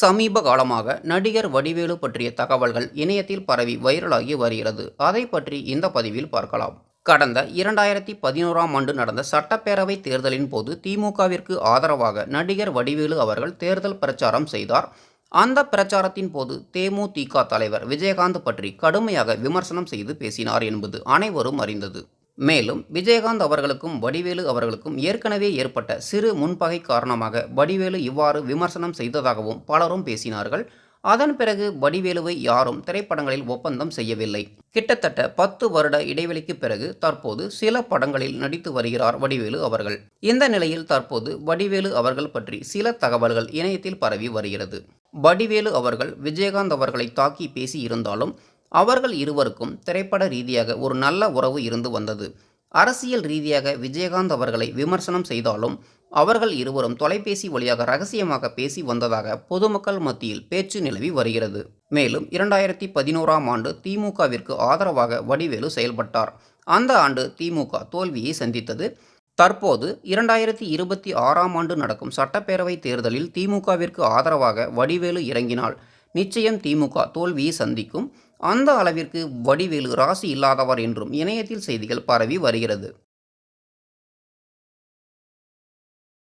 சமீப காலமாக நடிகர் வடிவேலு பற்றிய தகவல்கள் இணையத்தில் பரவி வைரலாகி வருகிறது. அதை பற்றி இந்த பதிவில் பார்க்கலாம். கடந்த இரண்டாயிரத்தி பதினோராம் ஆண்டு நடந்த சட்டப்பேரவை தேர்தலின் போது திமுகவிற்கு ஆதரவாக நடிகர் வடிவேலு அவர்கள் தேர்தல் பிரச்சாரம் செய்தார். அந்த பிரச்சாரத்தின் போது தேமுதிக தலைவர் விஜயகாந்த் பற்றி கடுமையாக விமர்சனம் செய்து பேசினார் என்பது அனைவரும் அறிந்தது. மேலும் விஜயகாந்த் அவர்களுக்கும் வடிவேலு அவர்களுக்கும் ஏற்கனவே ஏற்பட்ட சிறு முன்பகை காரணமாக வடிவேலு இவ்வாறு விமர்சனம் செய்ததாகவும் பலரும் பேசினார்கள். அதன் பிறகு வடிவேலுவை யாரும் திரைப்படங்களில் ஒப்பந்தம் செய்யவில்லை. கிட்டத்தட்ட பத்து வருட இடைவெளிக்கு பிறகு தற்போது சில படங்களில் நடித்து வருகிறார் வடிவேலு அவர்கள். இந்த நிலையில் தற்போது வடிவேலு அவர்கள் பற்றி சில தகவல்கள் இணையத்தில் பரவி வருகிறது. வடிவேலு அவர்கள் விஜயகாந்த் அவர்களை தாக்கி பேசி இருந்தாலும் அவர்கள் இருவருக்கும் திரைப்பட ரீதியாக ஒரு நல்ல உறவு இருந்து வந்தது. அரசியல் ரீதியாக விஜயகாந்த் அவர்களை விமர்சனம் செய்தாலும் அவர்கள் இருவரும் தொலைபேசி வழியாக ரகசியமாக பேசி வந்ததாக பொதுமக்கள் மத்தியில் பேச்சு நிலவி வருகிறது. மேலும் இரண்டாயிரத்தி பதினோராம் ஆண்டு திமுகவிற்கு ஆதரவாக வடிவேலு செயல்பட்டார். அந்த ஆண்டு திமுக தோல்வியை சந்தித்தது. தற்போது இரண்டாயிரத்தி இருபத்தி ஆறாம் ஆண்டு நடக்கும் சட்டப்பேரவை தேர்தலில் திமுகவிற்கு ஆதரவாக வடிவேலு இறங்கினால் நிச்சயம் திமுக தோல்வியை சந்திக்கும். அந்த அளவிற்கு வடிவேலு ராசி இல்லாதவர் என்றும் இணையத்தில் செய்திகள் பரவி வருகிறது.